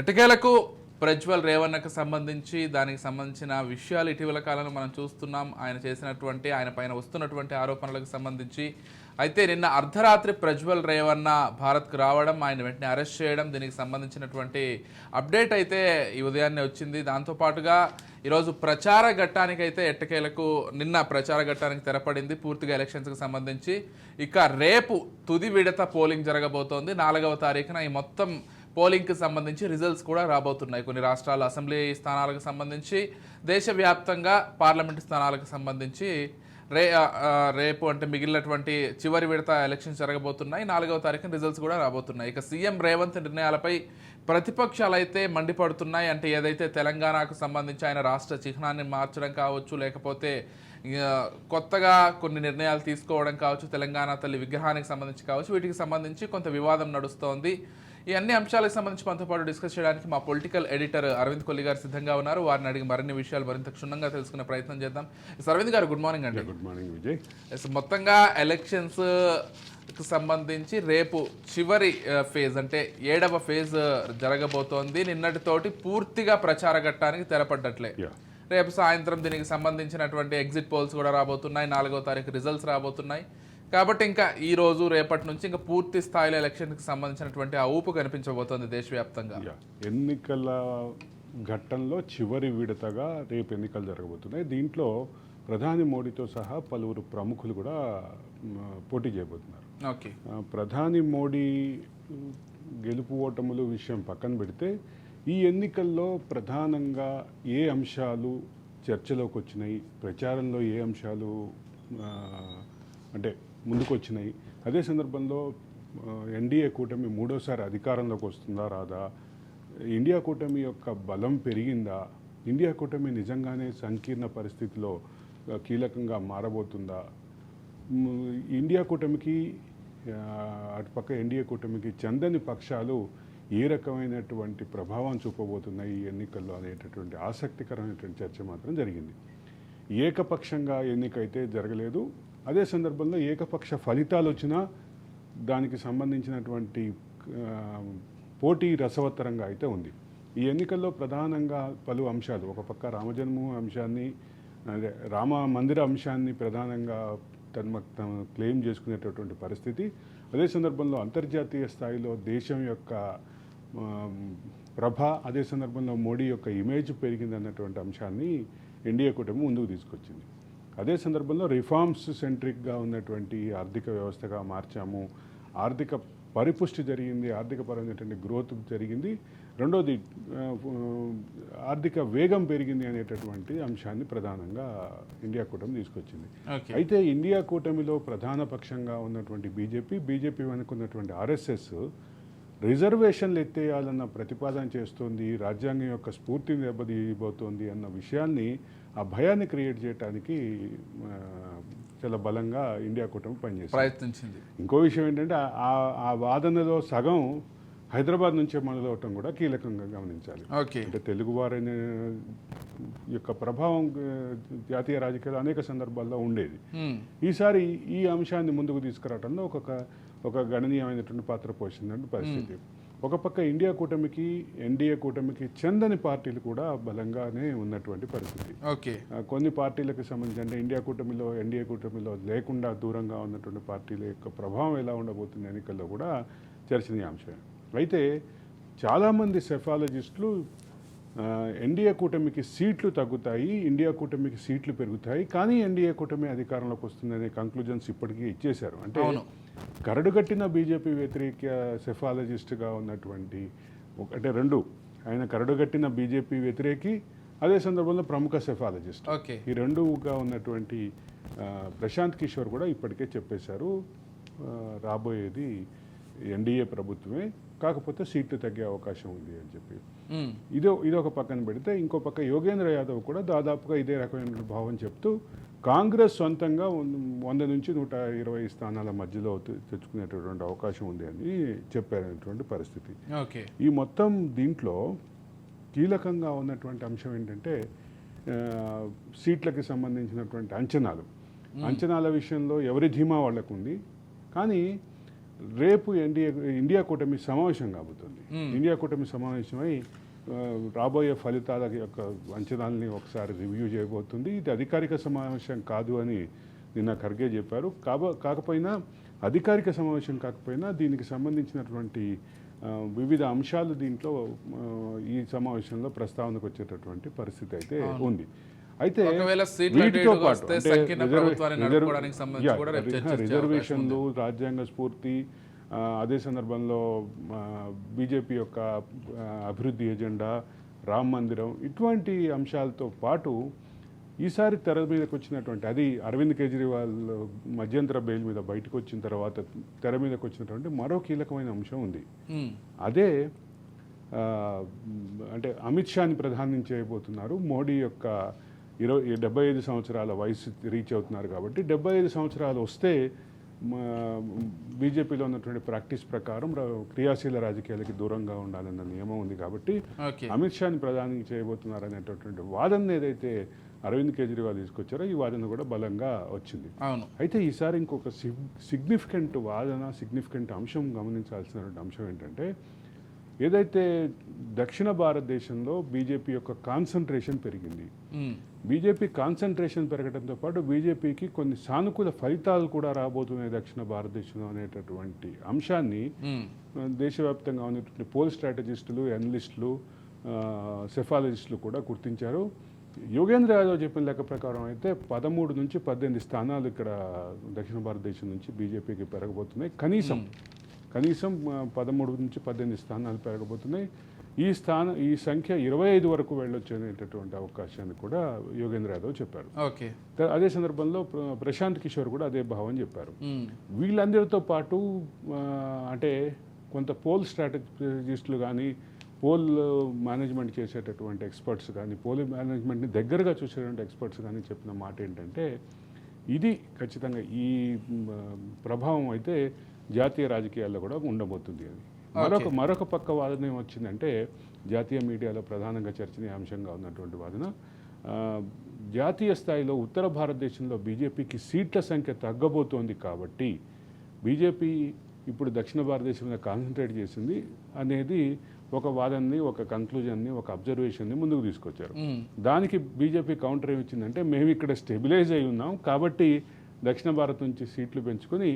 ఎటకేలకు ప్రజ్వల్ రేవన్నకు సంబంధించి దానికి సంబంధించిన విషయాలు ఇటీవల కాలంలో మనం చూస్తున్నాం. ఆయన చేసినటువంటి ఆయన పైన వస్తున్నటువంటి ఆరోపణలకు సంబంధించి. అయితే నిన్న అర్ధరాత్రి ప్రజ్వల్ రేవన్న భారత్కు రావడం ఆయన వెంటనే అరెస్ట్ చేయడం దీనికి సంబంధించినటువంటి అప్డేట్ అయితే ఈ ఉదయాన్నే వచ్చింది. దాంతోపాటుగా ఈరోజు ప్రచార ఘట్టానికైతే ఎట్టకేలకు నిన్న ప్రచార ఘట్టానికి తెరపడింది పూర్తిగా ఎలక్షన్స్కి సంబంధించి. ఇక రేపు తుది విడత పోలింగ్ జరగబోతోంది. నాలుగవ తారీఖున ఈ మొత్తం పోలింగ్కి సంబంధించి రిజల్ట్స్ కూడా రాబోతున్నాయి. కొన్ని రాష్ట్రాల అసెంబ్లీ స్థానాలకు సంబంధించి దేశవ్యాప్తంగా పార్లమెంట్ స్థానాలకు సంబంధించి రే రేపు అంటే మిగిలినటువంటి చివరి విడత ఎలక్షన్స్ జరగబోతున్నాయి. నాలుగవ తారీఖున రిజల్ట్స్ కూడా రాబోతున్నాయి. ఇక సీఎం రేవంత్ నిర్ణయాలపై ప్రతిపక్షాలు అయితే మండిపడుతున్నాయి. అంటే ఏదైతే తెలంగాణకు సంబంధించి ఆయన రాష్ట్ర చిహ్నాన్ని మార్చడం కావచ్చు లేకపోతే కొత్తగా కొన్ని నిర్ణయాలు తీసుకోవడం కావచ్చు తెలంగాణ తల్లి విగ్రహానికి సంబంధించి కావచ్చు వీటికి సంబంధించి కొంత వివాదం నడుస్తోంది. ఈ అన్ని అంశాలకు సంబంధించి మనతో పాటు డిస్కస్ చేయడానికి మా పొలిటికల్ ఎడిటర్ అరవింద్ కొల్లి గారు సిద్ధంగా ఉన్నారు. వారిని అడిగి మరిన్ని విషయాలు మరింత క్షుణ్ణంగా తెలుసుకునే ప్రయత్నం చేద్దాం. అరవింద్ గారు గుడ్ మార్నింగ్ అండి. గుడ్ మార్నింగ్ విజయ్ మొత్తంగా ఎలక్షన్స్కు సంబంధించి రేపు చివరి ఫేజ్ అంటే ఏడవ ఫేజ్ జరగబోతోంది. నిన్నటితోటి పూర్తిగా ప్రచార ఘట్టానికి తెరపడ్డట్లే. రేపు సాయంత్రం దీనికి సంబంధించినటువంటి ఎగ్జిట్ పోల్స్ కూడా రాబోతున్నాయి. నాలుగో తారీఖు రిజల్ట్స్ రాబోతున్నాయి. కాబట్టి ఇంకా ఈ రోజు రేపటి నుంచి ఇంకా పూర్తి స్థాయిలో ఎలక్షన్కి సంబంధించినటువంటి ఆ ఊపు కనిపించబోతోంది దేశవ్యాప్తంగా. ఎన్నికల ఘట్టంలో చివరి విడతగా రేపు ఎన్నికలు జరగబోతున్నాయి. దీంట్లో ప్రధాని మోడీతో సహా పలువురు ప్రముఖులు కూడా పోటీ చేయబోతున్నారు. ఓకే. ప్రధాని మోడీ గెలుపు ఓటములు విషయం పక్కన పెడితే ఈ ఎన్నికల్లో ప్రధానంగా ఏ అంశాలు చర్చలోకి వచ్చినాయి ప్రచారంలో ఏ అంశాలు అంటే ముందుకు వచ్చినాయి అదే సందర్భంలో ఎన్డీఏ కూటమి మూడోసారి అధికారంలోకి వస్తుందా రాదా? ఇండియా కూటమి యొక్క బలం పెరిగిందా? ఇండియా కూటమి నిజంగానే సంకీర్ణ పరిస్థితిలో కీలకంగా మారబోతుందా? ఇండియా కూటమికి అటుపక్క ఎన్డీఏ కూటమికి చెందని పక్షాలు ఏ రకమైనటువంటి ప్రభావం చూపబోతున్నాయి ఈ ఎన్నికల్లో అనేటటువంటి ఆసక్తికరమైనటువంటి చర్చ మాత్రం జరిగింది. ఏకపక్షంగా ఎన్నికైతే జరగలేదు అదే సందర్భంలో ఏకపక్ష ఫలితాలు వచ్చినా దానికి సంబంధించినటువంటి పోటీ రసవత్తరంగా అయితే ఉంది. ఈ ఎన్నికల్లో ప్రధానంగా పలు అంశాలు ఒక పక్క రామజన్మభూమి అంశాన్ని అదే రామ మందిర అంశాన్ని ప్రధానంగా తన తమ క్లెయిమ్ చేసుకునేటటువంటి పరిస్థితి. అదే సందర్భంలో అంతర్జాతీయ స్థాయిలో దేశం యొక్క ప్రభ అదే సందర్భంలో మోడీ యొక్క ఇమేజ్ పెరిగిందన్నటువంటి అంశాన్ని ఎన్డీఏ కూటమి ముందుకు తీసుకొచ్చింది. అదే సందర్భంలో రిఫార్మ్స్ సెంట్రిక్గా ఉన్నటువంటి ఆర్థిక వ్యవస్థగా మార్చాము. ఆర్థిక పరిపుష్టి జరిగింది. ఆర్థిక పరమైనటువంటి గ్రోత్ జరిగింది. రెండోది ఆర్థిక వేగం పెరిగింది అనేటటువంటి అంశాన్ని ప్రధానంగా ఇండియా కూటమి తీసుకొచ్చింది. అయితే ఇండియా కూటమిలో ప్రధాన పక్షంగా ఉన్నటువంటి బీజేపీ బీజేపీ వెనుకున్నటువంటి ఆర్ఎస్ఎస్ రిజర్వేషన్లు ఎత్తేయాలన్న ప్రతిపాదన చేస్తోంది రాజ్యాంగం యొక్క స్ఫూర్తిని దెబ్బతీయబోతోంది అన్న విషయాన్ని ఆ భయాన్ని క్రియేట్ చేయడానికి చాలా బలంగా ఇండియా కూటమి పనిచేస్తుంది ప్రయత్నించింది. ఇంకో విషయం ఏంటంటే ఆ- ఆ వాదనలో సగం హైదరాబాద్ నుంచే మొదలవటం కూడా కీలకంగా గమనించాలి. ఓకే. అంటే తెలుగువారి యొక్క ప్రభావం జాతీయ రాజకీయాలు అనేక సందర్భాల్లో ఉండేది. ఈసారి ఈ అంశాన్ని ముందుకు తీసుకురావడంలో ఒక ఒక గణనీయమైనటువంటి పాత్ర పోషించిన పరిస్థితి. ఒక పక్క ఇండియా కూటమికి ఎన్డీఏ కూటమికి చెందని పార్టీలు కూడా బలంగానే ఉన్నటువంటి పరిస్థితి. ఓకే. కొన్ని పార్టీలకు సంబంధించి అంటే ఇండియా కూటమిలో ఎన్డీఏ కూటమిలో లేకుండా దూరంగా ఉన్నటువంటి పార్టీల యొక్క ప్రభావం ఎలా ఉండబోతుంది ఎన్నికల్లో కూడా చర్చనీయాంశం అయితే చాలామంది సెఫాలజిస్టులు ఎన్డీఏ కూటమికి సీట్లు తగ్గుతాయి ఇండియా కూటమికి సీట్లు పెరుగుతాయి కానీ ఎన్డీఏ కూటమి అధికారంలోకి వస్తుందనే కంక్లూజన్స్ ఇప్పటికీ ఇచ్చేశారు. అంటే. కరడుగట్టిన బీజేపీ వ్యతిరేక సెఫాలజిస్ట్గా ఉన్నటువంటి అంటే రెండు ఆయన కరడుగట్టిన బీజేపీ వ్యతిరేకి అదే సందర్భంలో ప్రముఖ సెఫాలజిస్ట్. ఓకే. ఈ రెండుగా ఉన్నటువంటి ప్రశాంత్ కిషోర్ కూడా ఇప్పటికే చెప్పేశారు రాబోయేది ఎన్డీఏ ప్రభుత్వమే. కాకపోతే సీట్లు తగ్గే అవకాశం ఉంది అని చెప్పి. ఇదో ఇదొక పక్కన పెడితే ఇంకో పక్క యోగేంద్ర యాదవ్ కూడా దాదాపుగా ఇదే రకమైన భావం చెప్తూ కాంగ్రెస్ సొంతంగా వంద నుంచి నూట ఇరవై స్థానాల మధ్యలో తెచ్చుకునేటటువంటి అవకాశం ఉంది అని చెప్పారనేటువంటి పరిస్థితి. ఓకే. ఈ మొత్తం దీంట్లో కీలకంగా ఉన్నటువంటి అంశం ఏంటంటే సీట్లకి సంబంధించినటువంటి అంచనాలు. అంచనాల విషయంలో ఎవరి ధీమా వాళ్ళకు ఉంది కానీ రేపు ఇండియా ఇండియా కూటమి సమావేశం కాబోతుంది. ఇండియా కూటమి సమావేశమై రాబోయే ఫలితాల యొక్క అంచనాల్ని ఒకసారి రివ్యూ చేయబోతుంది. ఇది అధికారిక సమావేశం కాదు అని నిన్న ఖర్గే చెప్పారు. కాబ కాకపోయినా అధికారిక సమావేశం కాకపోయినా దీనికి సంబంధించినటువంటి వివిధ అంశాలు దీంట్లో ఈ సమావేశంలో ప్రస్తావనకు వచ్చేటటువంటి పరిస్థితి అయితే ఉంది. అయితే వీటితో పాటు రిజర్వేషన్లు రాజ్యాంగ స్ఫూర్తి అదే సందర్భంలో బీజేపీ యొక్క అభివృద్ధి ఎజెండా రామ్ మందిరం ఇటువంటి అంశాలతో పాటు ఈసారి తెర మీదకి వచ్చినటువంటి అది అరవింద్ కేజ్రీవాల్ మధ్యంతర బెయిల్ మీద బయటకు వచ్చిన తర్వాత తెర మీదకి వచ్చినటువంటి మరో కీలకమైన అంశం ఉంది. అదే అంటే అమిత్ షాని ప్రధానం చేయబోతున్నారు మోడీ యొక్క ఇరవై డెబ్బై ఐదు సంవత్సరాల వయసు రీచ్ అవుతున్నారు కాబట్టి డెబ్బై ఐదు సంవత్సరాలు వస్తే బీజేపీలో ఉన్నటువంటి ప్రాక్టీస్ ప్రకారం క్రియాశీల రాజకీయాలకి దూరంగా ఉండాలన్న నియమం ఉంది కాబట్టి అమిత్ షాని ప్రధాని చేయబోతున్నారు అనేటటువంటి వాదన ఏదైతే అరవింద్ కేజ్రీవాల్ తీసుకొచ్చారో ఈ వాదన కూడా బలంగా వచ్చింది. అవును. అయితే ఈసారి ఇంకొక సిగ్నిఫికెంట్ వాదన సిగ్నిఫికెంట్ అంశం గమనించాల్సినటువంటి అంశం ఏంటంటే ఏదైతే దక్షిణ భారతదేశంలో బీజేపీ యొక్క కాన్సన్ట్రేషన్ పెరిగింది బీజేపీ కాన్సన్ట్రేషన్ పెరగడంతో పాటు బీజేపీకి కొన్ని సానుకూల ఫలితాలు కూడా రాబోతున్నాయి దక్షిణ భారతదేశంలో అనేటటువంటి అంశాన్ని దేశవ్యాప్తంగా ఉన్నటువంటి పోల్ స్ట్రాటజిస్టులు అనలిస్టులు సెఫాలజిస్టులు కూడా గుర్తించారు. యోగేంద్ర యాదవ్ చెప్పిన లెక్క ప్రకారం అయితే పదమూడు నుంచి పద్దెనిమిది స్థానాలు ఇక్కడ దక్షిణ భారతదేశం నుంచి బీజేపీకి పెరగబోతున్నాయి. కనీసం కనీసం పదమూడు నుంచి పద్దెనిమిది స్థానాలు పెరగబోతున్నాయి. ఈ స్థాన ఈ సంఖ్య ఇరవై ఐదు వరకు వెళ్ళొచ్చు అనేటటువంటి అవకాశాన్ని కూడా యోగేంద్ర యాదవ్ చెప్పారు. ఓకే. అదే సందర్భంలో ప్ర- ప్రశాంత్ కిషోర్ కూడా అదే భావం చెప్పారు. వీళ్ళందరితో పాటు అంటే కొంత పోల్ స్ట్రాటజిస్టులు కానీ పోల్ మేనేజ్మెంట్ చేసేటటువంటి ఎక్స్పర్ట్స్ కానీ పోల్ మేనేజ్మెంట్ని దగ్గరగా చూసేటువంటి ఎక్స్పర్ట్స్ కానీ చెప్పిన మాట ఏంటంటే ఇది ఖచ్చితంగా ఈ ప్రభావం అయితే జాతీయ రాజకీయాల్లో కూడా ఉండబోతుంది అది. మరొక మరొక పక్క వాదన ఏమొచ్చిందంటే జాతీయ మీడియాలో ప్రధానంగా చర్చనీయాంశంగా ఉన్నటువంటి వాదన జాతీయ స్థాయిలో ఉత్తర భారతదేశంలో బీజేపీకి సీట్ల సంఖ్య తగ్గబోతోంది కాబట్టి బీజేపీ ఇప్పుడు దక్షిణ భారతదేశంలో కాన్సన్ట్రేట్ చేసింది అనేది ఒక వాదనని ఒక కంక్లూజన్ని ఒక అబ్జర్వేషన్ని ముందుకు తీసుకొచ్చారు. దానికి బీజేపీ కౌంటర్ ఏమిచ్చిందంటే మేము ఇక్కడ స్టెబిలైజ్ అయి ఉన్నాం కాబట్టి దక్షిణ భారత్ నుంచి సీట్లు పెంచుకొని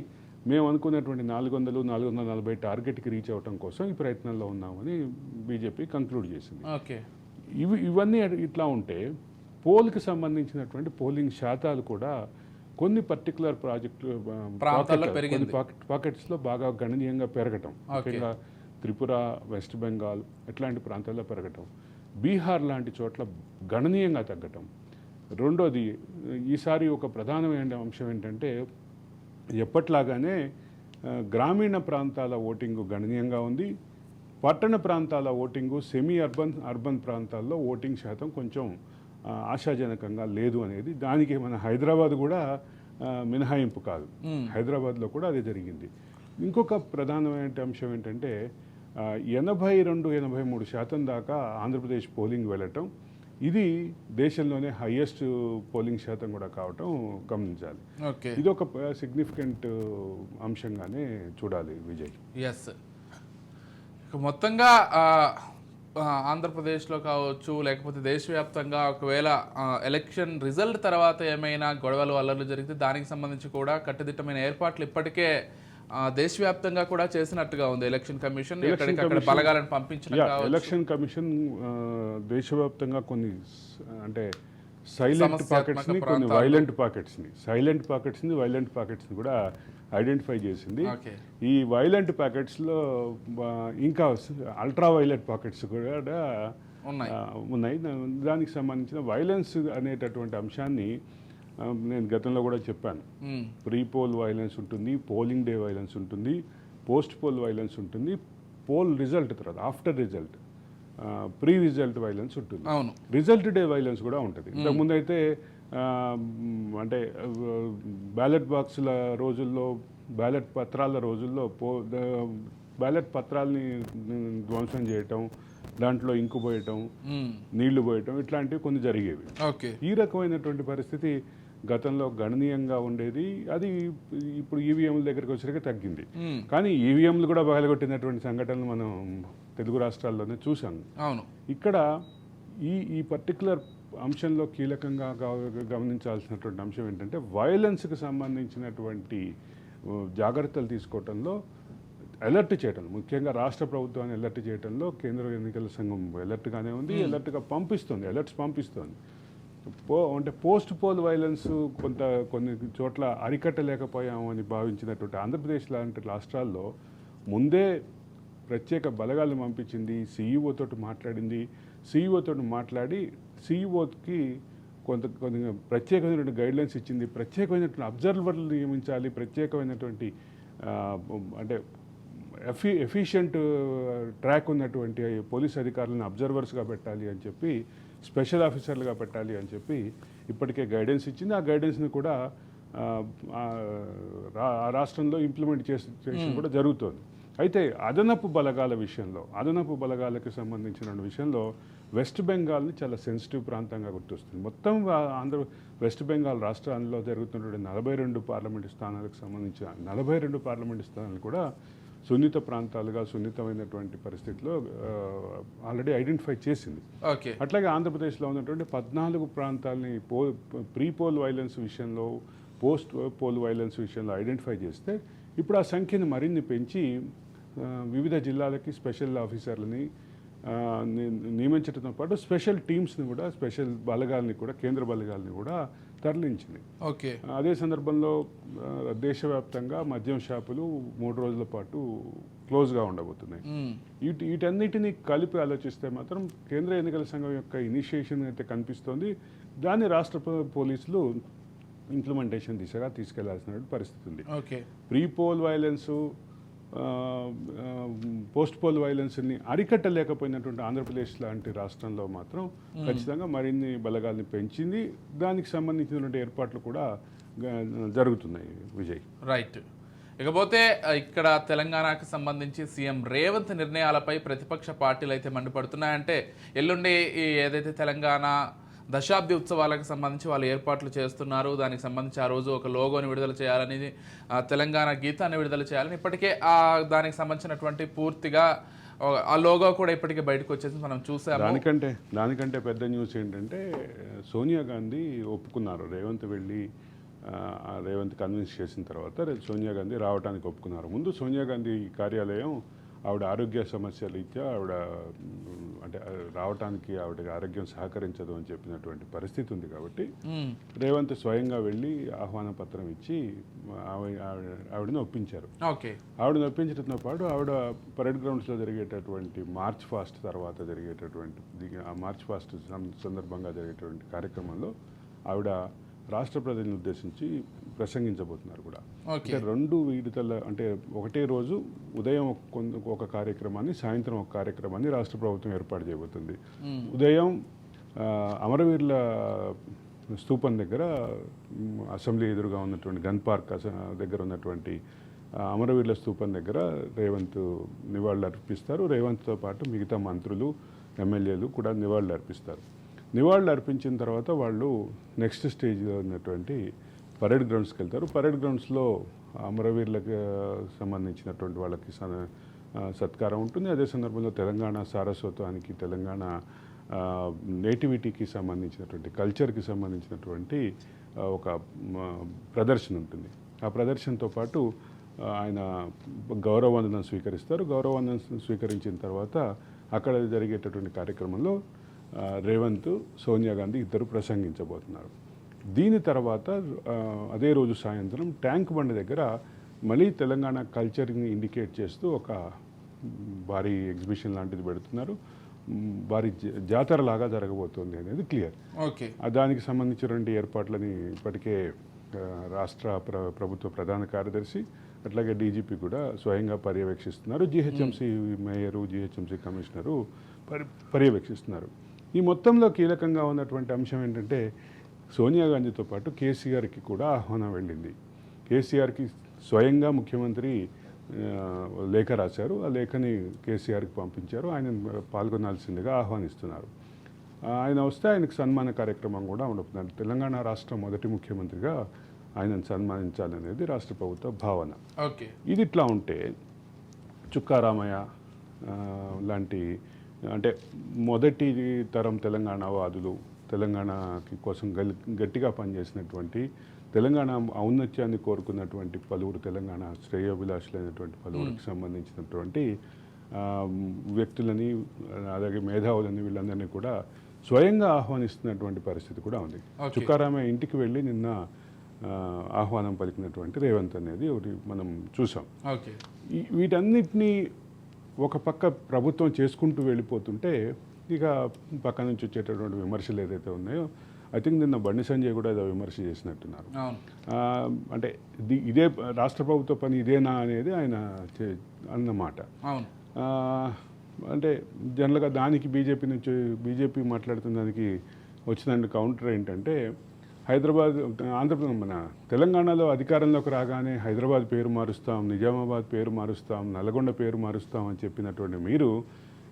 మేము అనుకున్నటువంటి నాలుగు వందలు నాలుగు వందల నలభై టార్గెట్కి రీచ్ అవ్వటం కోసం ఈ ప్రయత్నంలో ఉన్నామని బీజేపీ కంక్లూడ్ చేసింది. ఓకే. ఇవి ఇవన్నీ ఇట్లా ఉంటే పోల్కి సంబంధించినటువంటి పోలింగ్ శాతాలు కూడా కొన్ని పర్టికులర్ ప్రాజెక్టు. పాకెట్స్లో బాగా గణనీయంగా పెరగటం. ముఖ్యంగా త్రిపుర వెస్ట్ బెంగాల్ ఇట్లాంటి ప్రాంతాల్లో పెరగటం. బీహార్ లాంటి చోట్ల గణనీయంగా తగ్గటం. రెండోది ఈసారి ఒక ప్రధానమైన అంశం ఏంటంటే ఎప్పట్లాగానే గ్రామీణ ప్రాంతాల ఓటింగు గణనీయంగా ఉంది. పట్టణ ప్రాంతాల ఓటింగు సెమీ అర్బన్ అర్బన్ ప్రాంతాల్లో ఓటింగ్ శాతం కొంచెం ఆశాజనకంగా లేదు అనేది. దానికి మన హైదరాబాద్ కూడా మినహాయింపు కాదు. హైదరాబాద్లో కూడా అదే జరిగింది. ఇంకొక ప్రధానమైన అంశం ఏంటంటే ఎనభై రెండు ఎనభై మూడు శాతం దాకా ఆంధ్రప్రదేశ్ పోలింగ్ వెళ్ళటం ఇది దేశంలోనే హయ్యెస్ట్ పోలింగ్ శాతం కూడా కావటం గమనించాలి. ఓకే. ఇది ఒక సిగ్నిఫికెంట్ అంశంగానే చూడాలి విజయ్. ఎస్ మొత్తంగా ఆంధ్రప్రదేశ్లో కావచ్చు లేకపోతే దేశవ్యాప్తంగా ఒకవేళ ఎలక్షన్ రిజల్ట్ తర్వాత ఏమైనా గొడవలు అల్లర్లు జరిగితే దానికి సంబంధించి కూడా కట్టుదిట్టమైన ఏర్పాట్లు ఇప్పటికే దేశవ్యాప్తంగా కూడా చేసినట్టుగా ఉంది. ఎలక్షన్ కమిషన్ ఎక్కడికక్కడ బలగాలను కావచ్చు. ఎలక్షన్ కమిషన్ దేశవ్యాప్తంగా కొన్ని అంటే సైలెంట్ పాకెట్స్ని కొన్ని. వైలెంట్ పాకెట్స్ని సైలెంట్ పాకెట్స్ని వైలెంట్ పాకెట్స్ని కూడా ఐడెంటిఫై చేసింది. ఈ వైలెంట్ పాకెట్స్లో ఇంకా అల్ట్రా వైలెట్ పాకెట్స్ కూడా ఉన్నాయి. దానికి సంబంధించిన వైలెన్స్ అనేటటువంటి అంశాన్ని నేను గతంలో కూడా చెప్పాను. ప్రీ పోల్ వైలెన్స్ ఉంటుంది పోలింగ్ డే వైలెన్స్ ఉంటుంది పోస్ట్ పోల్ వైలెన్స్ ఉంటుంది పోల్ రిజల్ట్ తర్వాత after result pre result violence ఉంటుంది. అవును. రిజల్ట్ డే వైలెన్స్ కూడా ఉంటుంది. ఇంతకుముందు అయితే అంటే బ్యాలెట్ బాక్సుల రోజుల్లో బ్యాలెట్ పత్రాల రోజుల్లో పో బ్యాలెట్ పత్రాలని ధ్వంసం చేయటం దాంట్లో ఇంకు పోయటం నీళ్ళు పోయటం ఇట్లాంటివి కొన్ని జరిగేవి. ఓకే. ఈ రకమైనటువంటి పరిస్థితి గతంలో గణనీయంగా ఉండేది. అది ఇప్పుడు ఈవీఎంల దగ్గరికి వచ్చేసరికి తగ్గింది. కానీ ఈవీఎంలు కూడా బగలగొట్టినటువంటి సంఘటనలు మనం తెలుగు రాష్ట్రాల్లోనే చూసాం అవును. ఇక్కడ ఈ ఈ పర్టికులర్ అంశంలో కీలకంగా గమనించాల్సినటువంటి అంశం ఏంటంటే వైలెన్స్కి సంబంధించినటువంటి జాగ్రత్తలు తీసుకోవటంలో అలర్ట్ చేయటం ముఖ్యంగా రాష్ట్ర ప్రభుత్వాన్ని అలర్ట్ చేయటంలో కేంద్ర ఎన్నికల సంఘం అలర్ట్గానే ఉంది అలర్ట్గా పంపిస్తుంది అలర్ట్స్ పంపిస్తుంది. పో అంటే పోస్ట్ పోల్ వైలెన్స్ కొంత కొన్ని చోట్ల అరికట్టలేకపోయాము అని భావించినటువంటి ఆంధ్రప్రదేశ్ లాంటి రాష్ట్రాల్లో ముందే ప్రత్యేక బలగాలు పంపించింది సీఈఓతో మాట్లాడింది. సీఈఓతో మాట్లాడి సీఈఓకి కొంత కొంత ప్రత్యేకమైనటువంటి గైడ్లైన్స్ ఇచ్చింది. ప్రత్యేకమైనటువంటి అబ్జర్వర్లు నియమించాలి. ప్రత్యేకమైనటువంటి అంటే ఎఫి ఎఫిషియంట్ ట్రాక్ ఉన్నటువంటి పోలీస్ అధికారులను అబ్జర్వర్స్గా పెట్టాలి అని చెప్పి స్పెషల్ ఆఫీసర్లుగా పెట్టాలి అని చెప్పి ఇప్పటికే గైడెన్స్ ఇచ్చింది. ఆ గైడెన్స్ని కూడా ఆ, రాష్ట్రంలో ఇంప్లిమెంట్ చేసి కూడా జరుగుతోంది. అయితే అదనపు బలగాల విషయంలో అదనపు బలగాలకు సంబంధించిన విషయంలో వెస్ట్ బెంగాల్ని చాలా సెన్సిటివ్ ప్రాంతంగా గుర్తొస్తుంది. మొత్తం ఆంధ్ర వెస్ట్ బెంగాల్ రాష్ట్రాల్లో జరుగుతున్నటువంటి నలభై రెండు పార్లమెంటు స్థానాలకు సంబంధించిన నలభై రెండు పార్లమెంటు స్థానాలు కూడా సున్నిత ప్రాంతాలుగా సున్నితమైనటువంటి పరిస్థితిలో ఆల్రెడీ ఐడెంటిఫై చేసింది. ఓకే. అట్లాగే ఆంధ్రప్రదేశ్లో ఉన్నటువంటి పద్నాలుగు ప్రాంతాలని పో ప్రీ పోల్ వైలెన్స్ విషయంలో పోస్ట్ పోల్ వైలెన్స్ విషయంలో ఐడెంటిఫై చేస్తే ఇప్పుడు ఆ సంఖ్యను మరిన్ని పెంచి వివిధ జిల్లాలకి స్పెషల్ ఆఫీసర్లని నియమించడంతో పాటు స్పెషల్ టీమ్స్ని కూడా స్పెషల్ బలగాల్ని కూడా కేంద్ర బలగాల్ని కూడా తరలించింది. ఓకే. అదే సందర్భంలో దేశవ్యాప్తంగా మద్యం షాపులు మూడు రోజుల పాటు క్లోజ్గా ఉండబోతున్నాయి. వీటి వీటన్నిటిని కలిపి ఆలోచిస్తే మాత్రం కేంద్ర ఎన్నికల సంఘం యొక్క ఇనిషియేషన్ అయితే కనిపిస్తోంది. దాన్ని రాష్ట్ర పోలీసులు ఇంప్లిమెంటేషన్ దిశగా తీసుకెళ్ళాల్సిన పరిస్థితి ఉంది. Okay. Pre poll violence post poll వైలెన్స్ని అరికట్టలేకపోయినటువంటి ఆంధ్రప్రదేశ్ లాంటి రాష్ట్రంలో మాత్రం ఖచ్చితంగా మరిన్ని బలగాల్ని పెంచింది. దానికి సంబంధించినటువంటి ఏర్పాట్లు కూడా జరుగుతున్నాయి విజయ్. రైట్ ఇకపోతే ఇక్కడ తెలంగాణకు సంబంధించి సీఎం రేవంత్ నిర్ణయాలపై ప్రతిపక్ష పార్టీలు అయితే మండిపడుతున్నాయంటే ఎల్లుండి ఈ ఏదైతే తెలంగాణ దశాబ్ది ఉత్సవాలకు సంబంధించి వాళ్ళు ఏర్పాట్లు చేస్తున్నారు. దానికి సంబంధించి ఆ రోజు ఒక లోగోని విడుదల చేయాలని తెలంగాణ గీతాన్ని విడుదల చేయాలని ఇప్పటికే ఆ దానికి సంబంధించినటువంటి పూర్తిగా ఆ, లోగో కూడా ఇప్పటికే బయటకు వచ్చేసి మనం చూసాము. దానికంటే దానికంటే పెద్ద న్యూస్ ఏంటంటే సోనియా గాంధీ ఒప్పుకున్నారు. రేవంత్ వెళ్ళి రేవంత్ కన్విన్స్ చేసిన తర్వాత సోనియా గాంధీ రావడానికి ఒప్పుకున్నారు. ముందు సోనియా గాంధీ కార్యాలయం ఆవిడ ఆరోగ్య సమస్యల రీత్యా ఆవిడ అంటే రావటానికి ఆవిడ ఆరోగ్యం సహకరించదు అని చెప్పినటువంటి పరిస్థితి ఉంది కాబట్టి. రేవంత్ స్వయంగా వెళ్ళి ఆహ్వాన పత్రం ఇచ్చి ఆవిడ ఆవిడ- ఆవిడని ఒప్పించారు ఓకే ఆవిడని ఒప్పించడంతో పాటు ఆవిడ పరేడ్ గ్రౌండ్స్లో జరిగేటటువంటి మార్చ్ ఫాస్ట్ తర్వాత జరిగేటటువంటి ఆ మార్చ్ ఫాస్ట్ సందర్భంగా జరిగేటువంటి కార్యక్రమంలో ఆవిడ రాష్ట్ర ప్రజలను ఉద్దేశించి ప్రసంగించబోతున్నారు కూడా. అంటే రెండు విడతల అంటే ఒకటే రోజు ఉదయం ఒక కార్యక్రమాన్ని సాయంత్రం ఒక కార్యక్రమాన్ని రాష్ట్ర ప్రభుత్వం ఏర్పాటు చేయబోతుంది. ఉదయం అమరవీరుల స్తూపం దగ్గర అసెంబ్లీ ఎదురుగా ఉన్నటువంటి గన్ పార్క్ దగ్గర ఉన్నటువంటి అమరవీరుల స్తూపం దగ్గర రేవంత్ నివాళులు అర్పిస్తారు రేవంత్తో పాటు మిగతా మంత్రులు ఎమ్మెల్యేలు కూడా నివాళులు అర్పిస్తారు నివాళులు అర్పించిన తర్వాత వాళ్ళు నెక్స్ట్ స్టేజ్లో ఉన్నటువంటి పరేడ్ గ్రౌండ్స్కి వెళ్తారు. పరేడ్ గ్రౌండ్స్లో అమరవీరులకు సంబంధించినటువంటి వాళ్ళకి స- సత్కారం ఉంటుంది. అదే సందర్భంలో తెలంగాణ సారస్వత్వానికి తెలంగాణ నేటివిటీకి సంబంధించినటువంటి కల్చర్కి సంబంధించినటువంటి ఒక ప్రదర్శన ఉంటుంది. ఆ ప్రదర్శనతో పాటు ఆయన గౌరవ వందనం స్వీకరిస్తారు. గౌరవవందనం స్వీకరించిన తర్వాత అక్కడ జరిగేటటువంటి కార్యక్రమంలో రేవంత్ సోనియా గాంధీ ఇద్దరు ప్రసంగించబోతున్నారు. దీని తర్వాత అదే రోజు సాయంత్రం ట్యాంక్ బండ్ దగ్గర మళ్ళీ తెలంగాణ కల్చర్ని ఇండికేట్ చేస్తూ ఒక భారీ ఎగ్జిబిషన్ లాంటిది పెడుతున్నారు. భారీ జ- జాతర లాగా జరగబోతోంది అనేది క్లియర్. ఓకే. దానికి సంబంధించినటువంటి ఏర్పాట్లని ఇప్పటికే రాష్ట్ర ప్ర ప్రభుత్వ ప్రధాన కార్యదర్శి అట్లాగే డీజీపీ కూడా స్వయంగా పర్యవేక్షిస్తున్నారు. జిహెచ్ఎంసీ మేయరు జిహెచ్ఎంసీ కమిషనరు పరి పర్యవేక్షిస్తున్నారు. ఈ మొత్తంలో కీలకంగా ఉన్నటువంటి అంశం ఏంటంటే సోనియా గాంధీతో పాటు కేసీఆర్కి కూడా ఆహ్వానం వెళ్ళింది. కేసీఆర్కి స్వయంగా ముఖ్యమంత్రి లేఖ రాశారు. ఆ లేఖని కేసీఆర్కి పంపించారు. ఆయన పాల్గొనాల్సిందిగా ఆహ్వానిస్తున్నారు. ఆయన వస్తే ఆయనకు సన్మాన కార్యక్రమం కూడా ఉండబోతుంది. తెలంగాణ రాష్ట్ర మొదటి ముఖ్యమంత్రిగా ఆయనను సన్మానించాలనేది రాష్ట్ర ప్రభుత్వ భావన. ఓకే. ఇది ఇట్లా ఉంటే చుక్కారామయ్య లాంటి అంటే మొదటి తరం తెలంగాణ వాదులు తెలంగాణకి కోసం గల్ గట్టిగా పనిచేసినటువంటి తెలంగాణ ఔన్నత్యాన్ని కోరుకున్నటువంటి పలువురు తెలంగాణ శ్రేయోభిలాషులైనటువంటి పలువురికి సంబంధించినటువంటి వ్యక్తులని అలాగే మేధావులని వీళ్ళందరినీ కూడా స్వయంగా ఆహ్వానిస్తున్నటువంటి పరిస్థితి కూడా ఉంది. చుక్కారామయ్య ఇంటికి వెళ్ళి నిన్న ఆహ్వానం పలికినటువంటి రేవంత్ అనేది ఒకటి మనం చూసాం. వీటన్నిటినీ ఒక పక్క ప్రభుత్వం చేసుకుంటూ వెళ్ళిపోతుంటే ఇక పక్క నుంచి వచ్చేటటువంటి విమర్శలు ఏదైతే ఉన్నాయో ఐ థింక్ నిన్న బండి సంజయ్ కూడా ఏదో విమర్శ చేసినట్టున్నారు. అంటే ఇది- రాష్ట్ర ప్రభుత్వ పని ఇదేనా అనేది ఆయన చే- అన్నమాట. అంటే జనరల్గా దానికి బీజేపీ నుంచి బీజేపీ మాట్లాడుతున్న దానికి వచ్చిన కౌంటర్ ఏంటంటే హైదరాబాద్ ఆంధ్రప్రదేశ్ మన తెలంగాణలో అధికారంలోకి రాగానే హైదరాబాద్ పేరు మారుస్తాం నిజామాబాద్ పేరు మారుస్తాం నల్గొండ పేరు మారుస్తాం అని చెప్పినటువంటి మీరు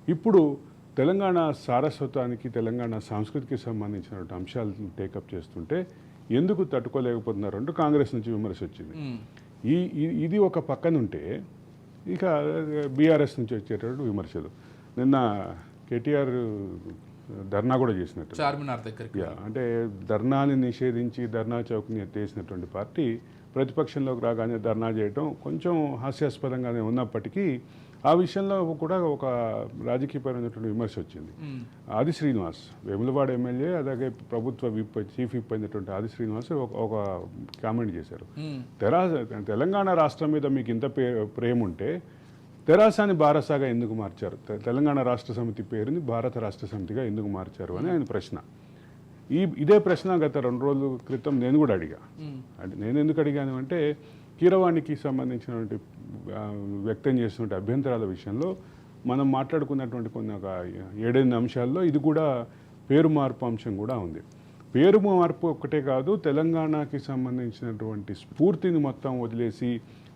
ఇప్పుడు తెలంగాణ సారస్వతానికి తెలంగాణ సంస్కృతికి సంబంధించినటువంటి అంశాలను టేకప్ చేస్తుంటే ఎందుకు తట్టుకోలేకపోతున్నారు అంటూ కాంగ్రెస్ నుంచి విమర్శ వచ్చింది. ఈ- ఇది ఒక పక్కనుంటే ఇక బీఆర్ఎస్ నుంచి వచ్చేటటువంటి విమర్శలు. నిన్న కేటీఆర్ ధర్నా కూడా చేసినట్టు. చార్మినార్ దగ్గరికి. యా అంటే ధర్నాని నిషేధించి ధర్నా చౌక్ని ఎత్తేసినటువంటి పార్టీ ప్రతిపక్షంలోకి రాగానే ధర్నా చేయటం కొంచెం హాస్యాస్పదంగానే ఉన్నప్పటికీ ఆ విషయంలో కూడా ఒక రాజకీయపరమైనటువంటి విమర్శ వచ్చింది. ఆది శ్రీనివాస్ వేములవాడ ఎమ్మెల్యే అలాగే ప్రభుత్వ విప్ చీఫ్ విప్ అయినటువంటి ఆది శ్రీనివాస్ ఒక కామెంట్ చేశారు. తెలంగాణ రాష్ట్రం మీద మీకు ఇంత ప్రేమ ఉంటే తెరాసాని బారసాగా ఎందుకు మార్చారు? తెలంగాణ రాష్ట్ర సమితి పేరుని భారత రాష్ట్ర సమితిగా ఎందుకు మార్చారు అని ఆయన ప్రశ్న. ఈ ఇదే ప్రశ్న గత రెండు రోజుల క్రితం నేను కూడా అడిగా. అంటే నేను ఎందుకు అడిగాను అంటే కీరవాణికి సంబంధించినటువంటి వ్యక్తం చేసినటువంటి అభ్యంతరాల విషయంలో మనం మాట్లాడుకున్నటువంటి కొన్ని ఒక ఏడెనిమిది అంశాల్లో ఇది కూడా పేరు మార్పు అంశం కూడా ఉంది. పేరు మార్పు ఒక్కటే కాదు తెలంగాణకి సంబంధించినటువంటి స్ఫూర్తిని మొత్తం వదిలేసి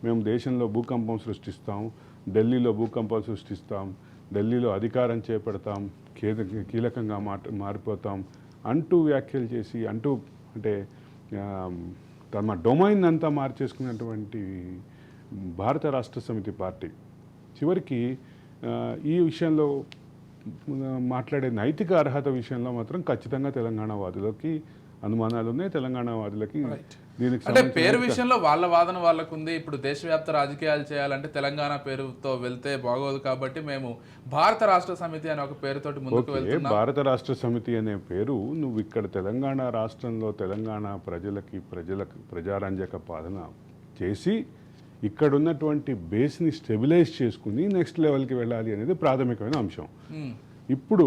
మేము దేశంలో భూకంపం సృష్టిస్తాం ఢిల్లీలో భూకంపాలు సృష్టిస్తాం ఢిల్లీలో అధికారం చేపడతాం కీలక- కీలకంగా మాట మారిపోతాం అంటూ వ్యాఖ్యలు చేసి అంటూ అంటే తమ డొమైన్ అంతా మార్చేసుకున్నటువంటి భారత రాష్ట్ర సమితి పార్టీ. చివరికి ఈ విషయంలో మాట్లాడే నైతిక అర్హత విషయంలో మాత్రం ఖచ్చితంగా తెలంగాణ వాదులకి అనుమానాలు ఉన్నాయి తెలంగాణ వాదులకి. దీనికి అంటే పేరు విషయంలో వాళ్ళ వాదన వాళ్ళకు ఉంది ఇప్పుడు దేశవ్యాప్త రాజకీయాలు చేయాలంటే తెలంగాణ పేరుతో వెళ్తే బాగోదు కాబట్టి మేము భారత రాష్ట్ర సమితి అనే ఒక పేరుతోటి ముందుకు ఓకే వెళ్తున్నాం భారత రాష్ట్ర సమితి అనే పేరు నువ్వు ఇక్కడ తెలంగాణ రాష్ట్రంలో తెలంగాణ ప్రజలకి ప్రజలకు ప్రజారంజక పాలన చేసి ఇక్కడ ఉన్నటువంటి బేస్ని స్టెబిలైజ్ చేసుకుని నెక్స్ట్ లెవెల్కి వెళ్ళాలి అనేది ప్రాథమికమైన అంశం. ఇప్పుడు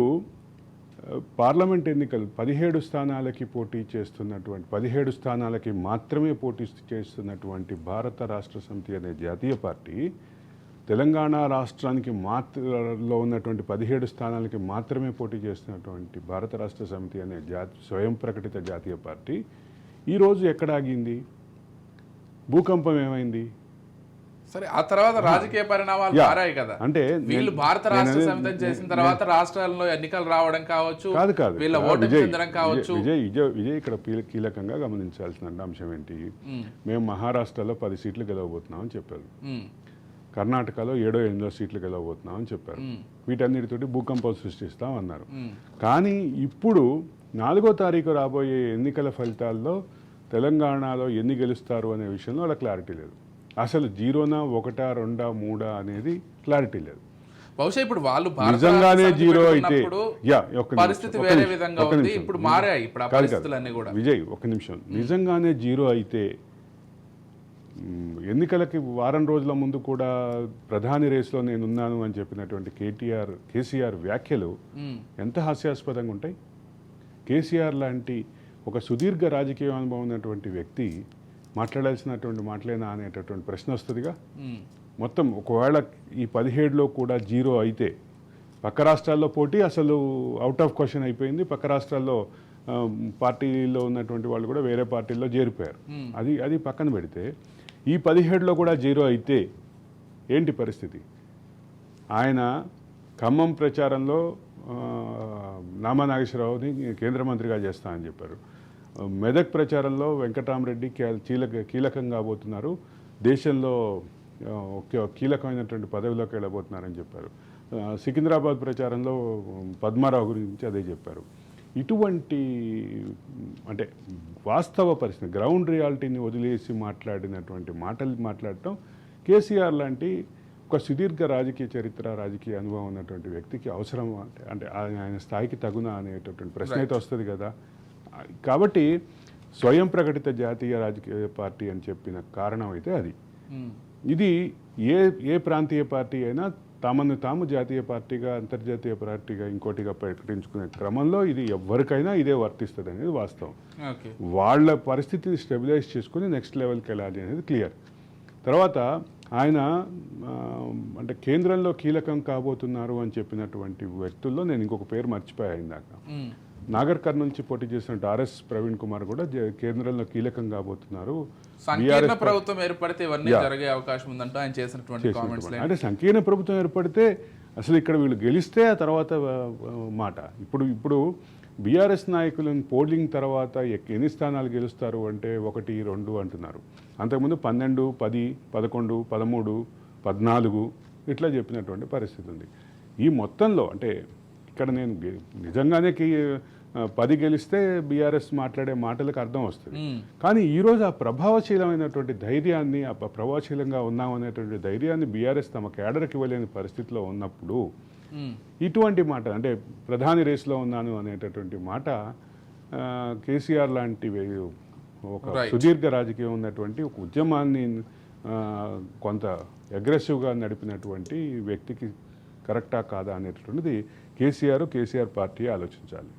పార్లమెంట్ ఎన్నికలు పదిహేడు స్థానాలకి పోటీ చేస్తున్నటువంటి పదిహేడు స్థానాలకి మాత్రమే పోటీ చేస్తున్నటువంటి భారత రాష్ట్ర సమితి అనే జాతీయ పార్టీ తెలంగాణ రాష్ట్రానికి మాత్రలో ఉన్నటువంటి పదిహేడు స్థానాలకి మాత్రమే పోటీ చేస్తున్నటువంటి భారత రాష్ట్ర సమితి అనే జాతి స్వయం ప్రకటిత జాతీయ పార్టీ. ఈరోజు ఎక్కడ ఆగింది? భూకంపం ఏమైంది? సరే ఆ తర్వాత రాజకీయ పరిణామాలు. మారాయి కదా అంటే వీళ్ళు భారత రాష్ట్ర సమితి చేసిన తర్వాత రాష్ట్రాల్లో ఎన్నికలు రావడం కావచ్చు కాదు కాదు వీళ్ళ ఓటు చెందడం కావచ్చు విజయ్ విజయ్ విజయ్ ఇక్కడ కీల- కీలకంగా గమనించాల్సిన అంశం ఏంటి ఉమ్. మేము మహారాష్ట్రలో పది సీట్లు గెలవబోతున్నాం అని చెప్పారు ఉమ్. కర్ణాటకలో ఏడో ఎనిమిదో సీట్లు గెలవబోతున్నాం అని చెప్పారు. వీటన్నిటితోటి భూకంపం సృష్టిస్తాం అన్నారు. కానీ ఇప్పుడు నాలుగో తారీఖు రాబోయే ఎన్నికల ఫలితాల్లో తెలంగాణలో ఎన్ని గెలుస్తారు అనే విషయంలో వాళ్ళ క్లారిటీ లేదు అసలు జీరోనా ఒకటా రెండా మూడా అనేది క్లారిటీ లేదు బహుశా ఇప్పుడు వాళ్ళు నిజంగానే జీరో అయితే పరిస్థితి వేరే విధంగా ఉంది. ఇప్పుడు మారాయి ఇప్పుడు. పరిస్థితులన్నీ కూడా విజయ్ ఒక నిమిషం నిజంగానే జీరో అయితే ఎన్నికలకి వారం రోజుల ముందు కూడా ప్రధాని రేసులో నేనున్నాను అని చెప్పినటువంటి కేటీఆర్ కేసీఆర్ వ్యాఖ్యలు. ఎంత హాస్యాస్పదంగా ఉంటాయి కేసీఆర్ లాంటి ఒక సుదీర్ఘ రాజకీయ అనుభవం ఉన్నటువంటి వ్యక్తి మాట్లాడాల్సినటువంటి మాటలేనా అనేటటువంటి ప్రశ్న వస్తుందిగా. మొత్తం ఒకవేళ ఈ పదిహేడులో కూడా జీరో అయితే పక్క రాష్ట్రాల్లో పోటీ అసలు అవుట్ ఆఫ్ క్వశ్చన్ అయిపోయింది. పక్క రాష్ట్రాల్లో పార్టీలో ఉన్నటువంటి వాళ్ళు కూడా వేరే పార్టీల్లో చేరిపోయారు. అది అది పక్కన పెడితే ఈ పదిహేడులో కూడా జీరో అయితే ఏంటి పరిస్థితి? ఆయన ఖమ్మం ప్రచారంలో నామా నాగేశ్వరరావుని కేంద్ర మంత్రిగా చేస్తా అని చెప్పారు. మెదక్ ప్రచారంలో వెంకటరామరెడ్డి కీలక కీలకంగా కాబోతున్నారు. దేశంలో కీలకమైనటువంటి పదవిలోకి వెళ్ళబోతున్నారని చెప్పారు. సికింద్రాబాద్ ప్రచారంలో పద్మారావు గురించి అదే చెప్పారు. ఇటువంటి అంటే వాస్తవ పరిస్థితి గ్రౌండ్ రియాలిటీని వదిలేసి మాట్లాడినటువంటి మాటలు మాట్లాడటం కేసీఆర్ లాంటి ఒక సుదీర్ఘ రాజకీయ చరిత్ర రాజకీయ అనుభవం ఉన్నటువంటి వ్యక్తికి అవసరం. అంటే అంటే ఆయన ఆయన స్థాయికి తగునా అనేటటువంటి ప్రశ్న అయితే వస్తుంది కదా. కాబట్టి స్వయం ప్రకటిత జాతీయ రాజకీయ పార్టీ అని చెప్పిన కారణం అయితే అది. ఇది ఏ ఏ ప్రాంతీయ పార్టీ అయినా తమను తాము జాతీయ పార్టీగా అంతర్జాతీయ పార్టీగా ఇంకోటిగా ప్రకటించుకునే క్రమంలో ఇది ఎవరికైనా ఇదే వర్తిస్తుంది అనేది వాస్తవం. వాళ్ళ పరిస్థితిని స్టెబిలైజ్ చేసుకుని నెక్స్ట్ లెవెల్కి వెళ్ళాలి అనేది క్లియర్. తర్వాత ఆయన అంటే కేంద్రంలో కీలకం కాబోతున్నారు అని చెప్పినటువంటి వ్యక్తుల్లో నేను ఇంకొక పేరు మర్చిపోయా ఇందాక. ఉమ్, నాగర్ కర్నూలు నుంచి పోటీ చేసినట్టు ఆర్ఎస్ ప్రవీణ్ కుమార్ కూడా కేంద్రంలో కీలకం కాబోతున్నారు. సంకీర్ణ ప్రభుత్వం ఏర్పడితే ఇవన్నీ జరిగే అవకాశం ఉందంటూ ఆయన చేసినటువంటి కామెంట్స్ అంటే సంకీర్ణ ప్రభుత్వం ఏర్పడితే అసలు ఇక్కడ వీళ్ళు గెలిస్తే ఆ తర్వాత మాట. ఇప్పుడు ఇప్పుడు బీఆర్ఎస్ నాయకులను పోలింగ్ తర్వాత ఎన్ని స్థానాలు గెలుస్తారు అంటే ఒకటి రెండు అంటున్నారు. అంతకుముందు పన్నెండు పది పదకొండు పదమూడు పద్నాలుగు ఇట్లా చెప్పినటువంటి పరిస్థితి ఉంది. ఈ మొత్తంలో అంటే ఇక్కడ నేను నిజంగానే పది గెలిస్తే బీఆర్ఎస్ మాట్లాడే మాటలకు అర్థం వస్తుంది. కానీ ఈరోజు ఆ ప్రభావశీలమైనటువంటి ధైర్యాన్ని ఆ ప్ర- ప్రభావశీలంగా ఉన్నామనేటువంటి ధైర్యాన్ని బీఆర్ఎస్ తమ కేడర్కి ఇవ్వలేని పరిస్థితిలో ఉన్నప్పుడు ఇటువంటి మాట అంటే ప్రధాని రేసులో ఉన్నాను అనేటటువంటి మాట కేసీఆర్ లాంటి ఒక. సుదీర్ఘ రాజకీయం ఉన్నటువంటి ఒక ఉద్యమాన్ని కొంత అగ్రెసివ్గా నడిపినటువంటి వ్యక్తికి కరెక్టా కాదా అనేటటువంటిది కేసీఆర్ కేసీఆర్ పార్టీ ఆలోచించాలి.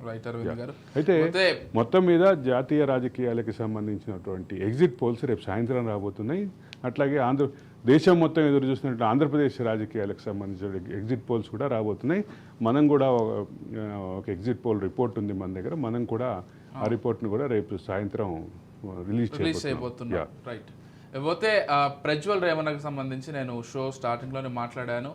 అయితే మొత్తం మీద జాతీయ రాజకీయాలకి సంబంధించినటువంటి ఎగ్జిట్ పోల్స్ రేపు సాయంత్రం రాబోతున్నాయి. అట్లాగే ఆంధ్ర దేశం మొత్తం ఎదురు చూస్తున్నట్టు ఆంధ్రప్రదేశ్ రాజకీయాలకు సంబంధించిన ఎగ్జిట్ పోల్స్ కూడా రాబోతున్నాయి. మనం కూడా ఒక ఎగ్జిట్ పోల్ రిపోర్ట్ ఉంది మన దగ్గర. మనం కూడా ఆ రిపోర్ట్ని కూడా రేపు సాయంత్రం రిలీజ్ చేయబోతున్నాం. రైట్ పోతే ప్రజ్వల్ రేవణకు సంబంధించి నేను షో స్టార్టింగ్లోనే మాట్లాడాను.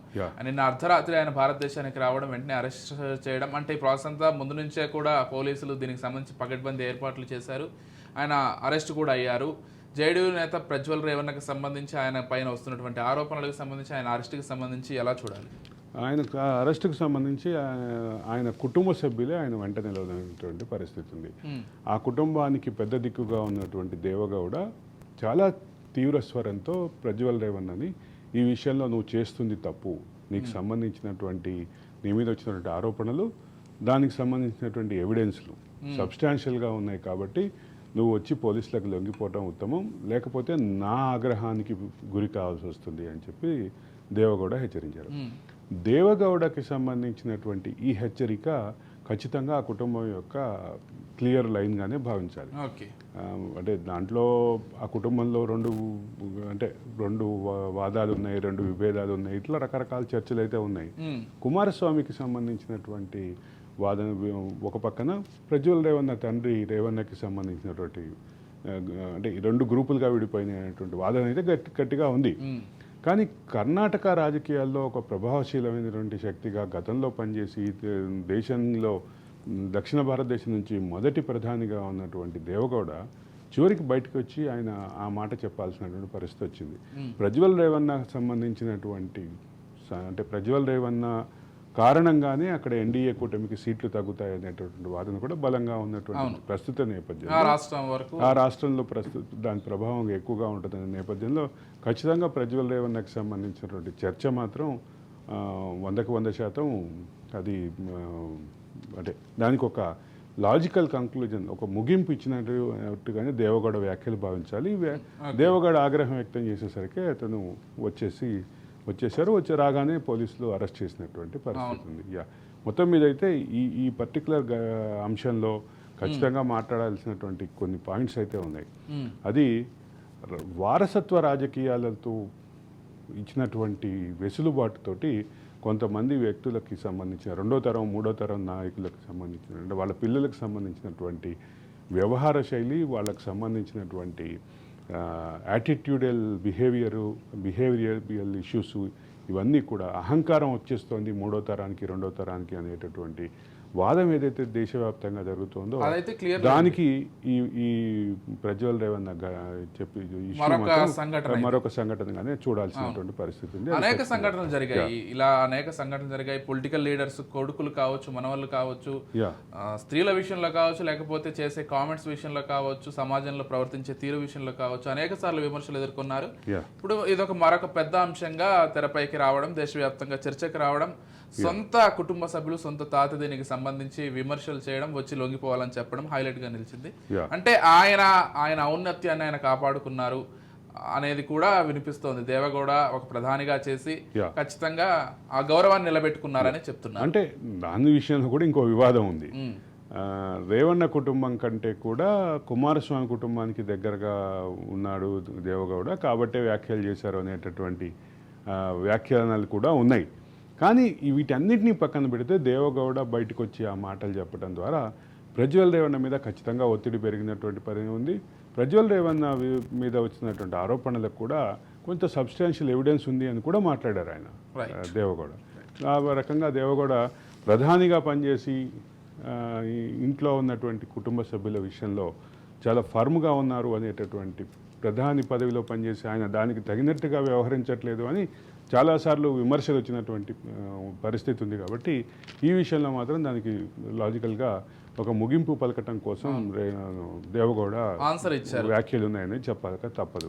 నిన్న అర్ధరాత్రి ఆయన భారతదేశానికి రావడం వెంటనే అరెస్ట్ చేయడం. అంటే ఈ ప్రాసెస్ అంతా ముందు నుంచే కూడా పోలీసులు దీనికి సంబంధించి పకడ్బందీ ఏర్పాట్లు చేశారు. ఆయన అరెస్ట్ కూడా అయ్యారు. జేడీయూ నేత ప్రజ్వల్ రేవణకు సంబంధించి ఆయన పైన వస్తున్నటువంటి ఆరోపణలకు సంబంధించి ఆయన అరెస్ట్కి సంబంధించి ఎలా చూడాలి? ఆయన అరెస్టుకు సంబంధించి ఆయన కుటుంబ సభ్యులే ఆయన వెంట నిలవనటువంటి పరిస్థితి ఉంది. ఆ కుటుంబానికి పెద్ద దిక్కుగా ఉన్నటువంటి దేవగౌడ చాలా తీవ్ర స్వరంతో ప్రజ్వల్ రేవన్నని ఈ విషయంలో నువ్వు చేస్తుంది తప్పు. నీకు సంబంధించినటువంటి నీ మీద వచ్చినటువంటి ఆరోపణలు దానికి సంబంధించినటువంటి ఎవిడెన్స్లు సబ్స్టాన్షియల్గా ఉన్నాయి కాబట్టి నువ్వు వచ్చి పోలీసులకు లొంగిపోవటం ఉత్తమం. లేకపోతే నా ఆగ్రహానికి గురి కావాల్సి వస్తుంది అని చెప్పి దేవగౌడ హెచ్చరించారు. దేవగౌడకి సంబంధించినటువంటి ఈ హెచ్చరిక ఖచ్చితంగా ఆ కుటుంబం యొక్క క్లియర్ లైన్గానే భావించాలి. అంటే దాంట్లో ఆ కుటుంబంలో రెండు అంటే రెండు వా- వాదాలు ఉన్నాయి రెండు విభేదాలు ఉన్నాయి ఇట్లా రకరకాల చర్చలు అయితే ఉన్నాయి. కుమారస్వామికి సంబంధించినటువంటి వాదన ఒక పక్కన ప్రజ్వల్ రేవన్న తండ్రి రేవన్నకి సంబంధించినటువంటి అంటే రెండు గ్రూపులుగా విడిపోయినటువంటి వాదన అయితే గట్టి గట్టిగా ఉంది. కానీ కర్ణాటక రాజకీయాల్లో ఒక ప్రభావశీలమైనటువంటి శక్తిగా గతంలో పనిచేసి దేశంలో దక్షిణ భారతదేశం నుంచి మొదటి ప్రధానిగా ఉన్నటువంటి దేవగౌడ చివరికి బయటకు వచ్చి ఆయన ఆ మాట చెప్పాల్సినటువంటి పరిస్థితి వచ్చింది. ప్రజ్వల్ రేవన్న సంబంధించినటువంటి అంటే ప్రజ్వల్ రేవన్న కారణంగానే అక్కడ ఎన్డీఏ కూటమికి సీట్లు తగ్గుతాయి అనేటటువంటి వాదన కూడా బలంగా ఉన్నటువంటి ప్రస్తుత నేపథ్యం ఆ రాష్ట్రం వరకు ఆ రాష్ట్రంలో ప్రస్తుత దాని ప్రభావం ఎక్కువగా ఉంటుందనే నేపథ్యంలో ఖచ్చితంగా ప్రజ్వల్ రేవన్నకి సంబంధించినటువంటి చర్చ మాత్రం వందకు వంద శాతం అది అంటే దానికి ఒక లాజికల్ కంక్లూజన్ ఒక ముగింపు ఇచ్చినట్టుగానే దేవగౌడ వ్యాఖ్యలు భావించాలి. దేవగౌడ ఆగ్రహం వ్యక్తం చేసేసరికి అతను వచ్చేసి వచ్చేసారు వచ్చి రాగానే పోలీసులు అరెస్ట్ చేసినటువంటి పరిస్థితి ఉంది. యా. మొత్తం మీద అయితే ఈ ఈ పర్టికులర్ అంశంలో ఖచ్చితంగా మాట్లాడాల్సినటువంటి కొన్ని పాయింట్స్ అయితే ఉన్నాయి. అది వారసత్వ రాజకీయాలతో ఇచ్చినటువంటి వెసులుబాటుతోటి కొంతమంది వ్యక్తులకి సంబంధించిన రెండో తరం మూడో తరం నాయకులకు సంబంధించిన అంటే వాళ్ళ పిల్లలకు సంబంధించినటువంటి వ్యవహార శైలి వాళ్ళకు సంబంధించినటువంటి యాటిట్యూడల్ బిహేవియరు బిహేవియర్ ఇష్యూస్ ఇవన్నీ కూడా అహంకారం వచ్చేస్తోంది మూడో తరానికి రెండో తరానికి అనేటటువంటి వాదం ఏదైతే దేశవ్యాప్తంగా జరుగుతోందో దానికి ఈ ఈ ప్రజ్వల్ రేవన్న చెప్పి మరొక ఇది. సంఘటనగానే చూడాల్సినటువంటి పరిస్థితి ఉంది. అనేక సంఘటనలు జరిగాయి. ఇలా అనేక సంఘటనలు జరిగాయి. పొలిటికల్ లీడర్స్ కొడుకులు కావచ్చు మనవళ్ళు కావచ్చు స్త్రీల విషయంలో కావచ్చు లేకపోతే చేసే కామెంట్స్ విషయంలో కావచ్చు సమాజంలో ప్రవర్తించే తీరు విషయంలో కావచ్చు అనేక సార్లు విమర్శలు ఎదుర్కొన్నారు. ఇప్పుడు ఇదొక మరొక పెద్ద అంశంగా తెరపైకి రావడం దేశవ్యాప్తంగా చర్చకు రావడం సొంత కుటుంబ సభ్యులు సొంత తాత దీనికి సంబంధించి విమర్శలు చేయడం వచ్చి లొంగిపోవాలని చెప్పడం హైలైట్గా నిలిచింది. అంటే ఆయన ఆయన ఔన్నత్యాన్ని ఆయన కాపాడుకున్నారు అనేది కూడా వినిపిస్తోంది దేవగౌడ ఒక ప్రధానిగా చేసి. ఖచ్చితంగా ఆ గౌరవాన్ని నిలబెట్టుకున్నారని చెప్తున్నారు అంటే దాని విషయంలో కూడా ఇంకో వివాదం ఉంది. ఆ, రేవಣ್ణ కుటుంబం కంటే కూడా కుమారస్వామి కుటుంబానికి దగ్గరగా ఉన్నాడు దేవగౌడ కాబట్టే వ్యాఖ్యలు చేశారు అనేటటువంటి వ్యాఖ్యానాలు కూడా ఉన్నాయి. కానీ వీటన్నిటినీ పక్కన పెడితే దేవగౌడ బయటకు వచ్చి ఆ మాటలు చెప్పడం ద్వారా ప్రజ్వల్ రేవಣ್ణ మీద ఖచ్చితంగా ఒత్తిడి పెరిగినటువంటి పరిణామం ఉంది. ప్రజ్వల్ రేవಣ್ణ వి- మీద వచ్చినటువంటి ఆరోపణలకు కూడా కొంత సబ్స్టాన్షియల్ ఎవిడెన్స్ ఉంది అని కూడా మాట్లాడారు ఆయన దేవగౌడ. ఆ రకంగా దేవగౌడ ప్రధానిగా పనిచేసి ఇంట్లో ఉన్నటువంటి కుటుంబ సభ్యుల విషయంలో చాలా ఫర్మ్గా ఉన్నారు అనేటటువంటి ప్రధాని పదవిలో పనిచేసి ఆయన దానికి తగినట్టుగా వ్యవహరించట్లేదు అని చాలాసార్లు విమర్శలు వచ్చినటువంటి పరిస్థితి ఉంది కాబట్టి ఈ విషయంలో మాత్రం దానికి లాజికల్గా ఒక ముగింపు పలకటం కోసం దేవగౌడ ఆన్సర్ ఇచ్చారు. వ్యాఖ్యలు ఉన్నాయని చెప్పాక తప్పదు.